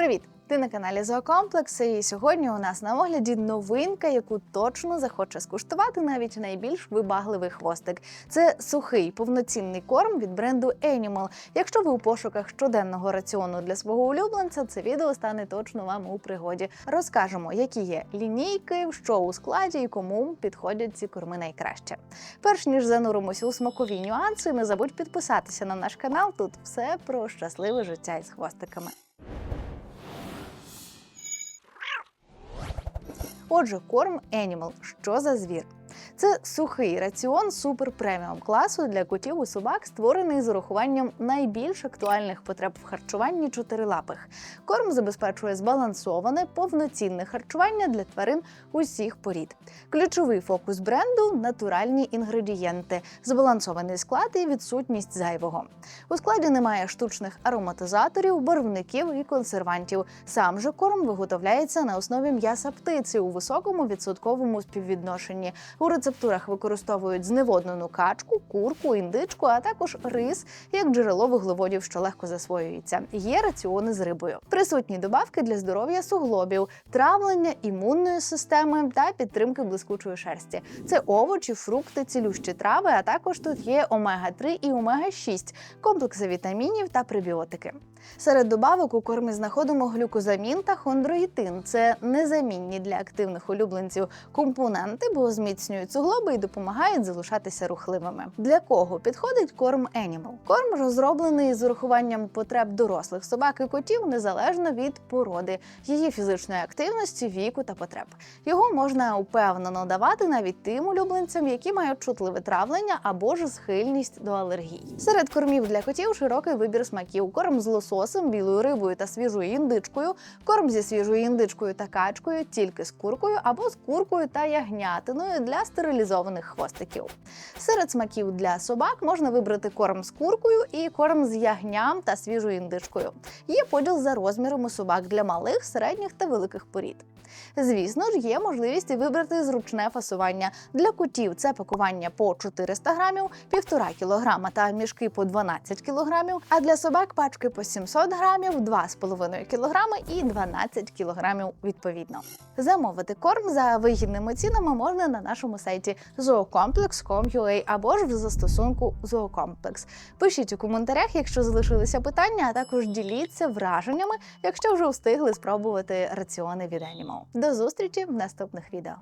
Привіт! Ти на каналі Зоокомплекс, і сьогодні у нас на огляді новинка, яку точно захоче скуштувати навіть найбільш вибагливий хвостик. Це сухий повноцінний корм від бренду Animal. Якщо ви у пошуках щоденного раціону для свого улюбленця, це відео стане точно вам у пригоді. Розкажемо, які є лінійки, що у складі і кому підходять ці корми найкраще. Перш ніж зануримося у смакові нюанси, не забудь підписатися на наш канал. Тут все про щасливе життя із хвостиками. Отже, корм Animal. Що за звір? Це сухий раціон супер преміум класу для котів і собак, створений з урахуванням найбільш актуальних потреб в харчуванні чотирилапих. Корм забезпечує збалансоване, повноцінне харчування для тварин усіх порід. Ключовий фокус бренду натуральні інгредієнти, збалансований склад і відсутність зайвого. У складі немає штучних ароматизаторів, барвників і консервантів. Сам же корм виготовляється на основі м'яса птиці у високому відсотковому співвідношенні. У рецептурах використовують зневоднену качку, курку, індичку, а також рис як джерело вуглеводів, що легко засвоюється. Є раціони з рибою. Присутні добавки для здоров'я суглобів, травлення імунної системи та підтримки блискучої шерсті. Це овочі, фрукти, цілющі трави. А також тут є омега 3 і омега 6 комплекси вітамінів та пребіотики. Серед добавок у кормі знаходимо глюкозамін та хондроїтин. Це незамінні для активних улюбленців компоненти, бо зміцнюють суглоби і допомагають залишатися рухливими. Для кого підходить корм Animal? Корм розроблений з урахуванням потреб дорослих собак і котів незалежно від породи, її фізичної активності, віку та потреб. Його можна упевнено давати навіть тим улюбленцям, які мають чутливе травлення або ж схильність до алергій. Серед кормів для котів широкий вибір смаків: корм з лососем, білою рибою та свіжою індичкою, корм зі свіжою індичкою та качкою, тільки з куркою або з куркою та ягнятиною для стерилізованих хвостиків. Серед смаків для собак можна вибрати корм з куркою і корм з ягням та свіжою індичкою. Є поділ за розмірами собак для малих, середніх та великих порід. Звісно ж, є можливість вибрати зручне фасування. Для котів це пакування по 400 грамів, 1,5 кілограма та мішки по 12 кілограмів, а для собак пачки по 700 грамів, 2,5 кілограми і 12 кілограмів відповідно. Замовити корм за вигідними цінами можна на нашому сайті zoocomplex.com.ua або ж в застосунку Zoocomplex. Пишіть у коментарях, якщо залишилися питання, а також діліться враженнями, якщо вже встигли спробувати раціони від Animal. До зустрічі в наступних відео.